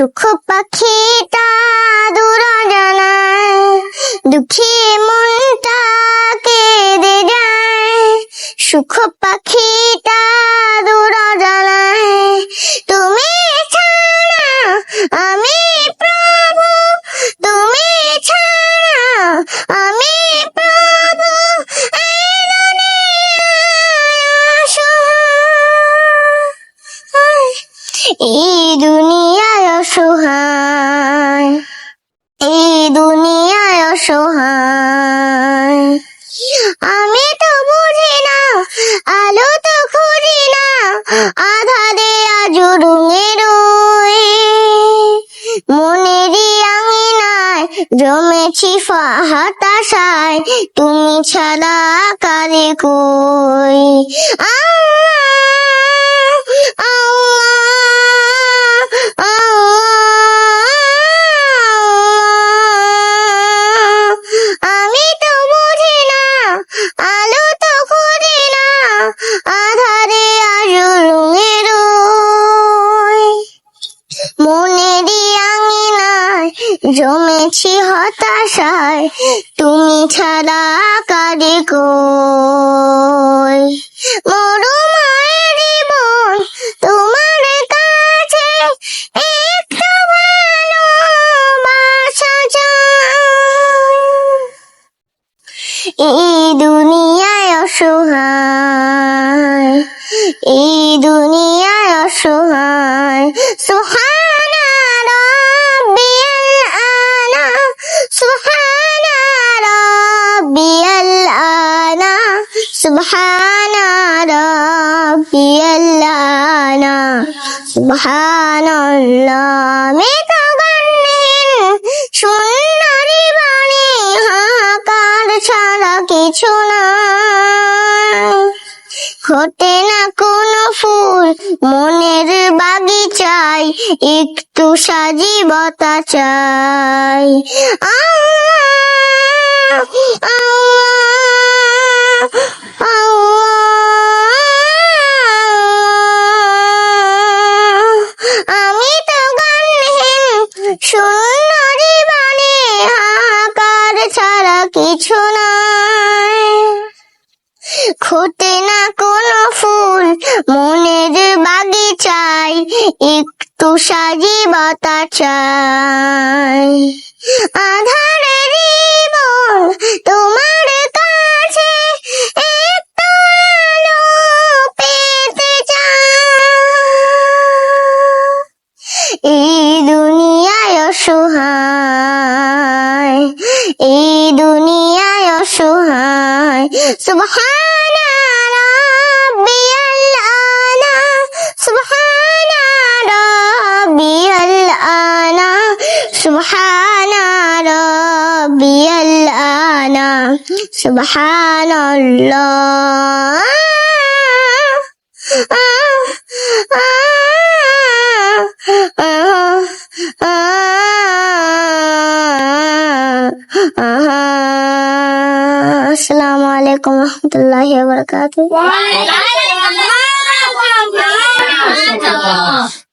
সুখ পাখিটা দূর জানায়, দুঃখী মনটা যায় সুখ পাখিটা দূর তুমি আমি প্রভু, তুমি আমি প্রভু, এই। এই দুনিয়ায় অসহায়। এই দুনিয়ায় অসহায়। আমি তো বুঝি না আলো তো খুঁজি না আধারে আজ রুঙে রই। মনেরই আঙিনায় জমেছি হতাশায় তুমি ছাড়া কারে কই? আল্লাহ, জমেছি হতাশায়, তুমি ছাড়া কারে কই? মরু মায়ের জীবন তোমার কাছে একটু ভালোবাসা এই দুনিয়ায় অসহায়, এই দুনিয়ায় অসহায়। রাব্বিয়াল আলা সুবহানা রাব্বিয়াল আলা সুবহানাল্লাহ আমি তো গানহীন সুন্দরী বাণী, হাহাকার ছাড়া কিছু না। ফোটে না কোনো ফুল মনের বাগিচায় একটু চাই আল্লাহ, আল্লাহ, আল্লাহ। আমি তো গানহীন সুন্দরী বাণী হাহাকার ছাড়া কিছু নাই খোটে না মনের বাগিচায় একটু সাজিবতা চাই। আধারে জীবন তোমার কাছে পেতে এই দুনিয়ায় অসহায় সুবহানা সুবহানা রাব্বিয়াল আলা সুবহানাল্লাহ আসসালামু আলাইকুম রহমতুল্লাহি ওয়া বারাকাতুহু Waalaikumsalam.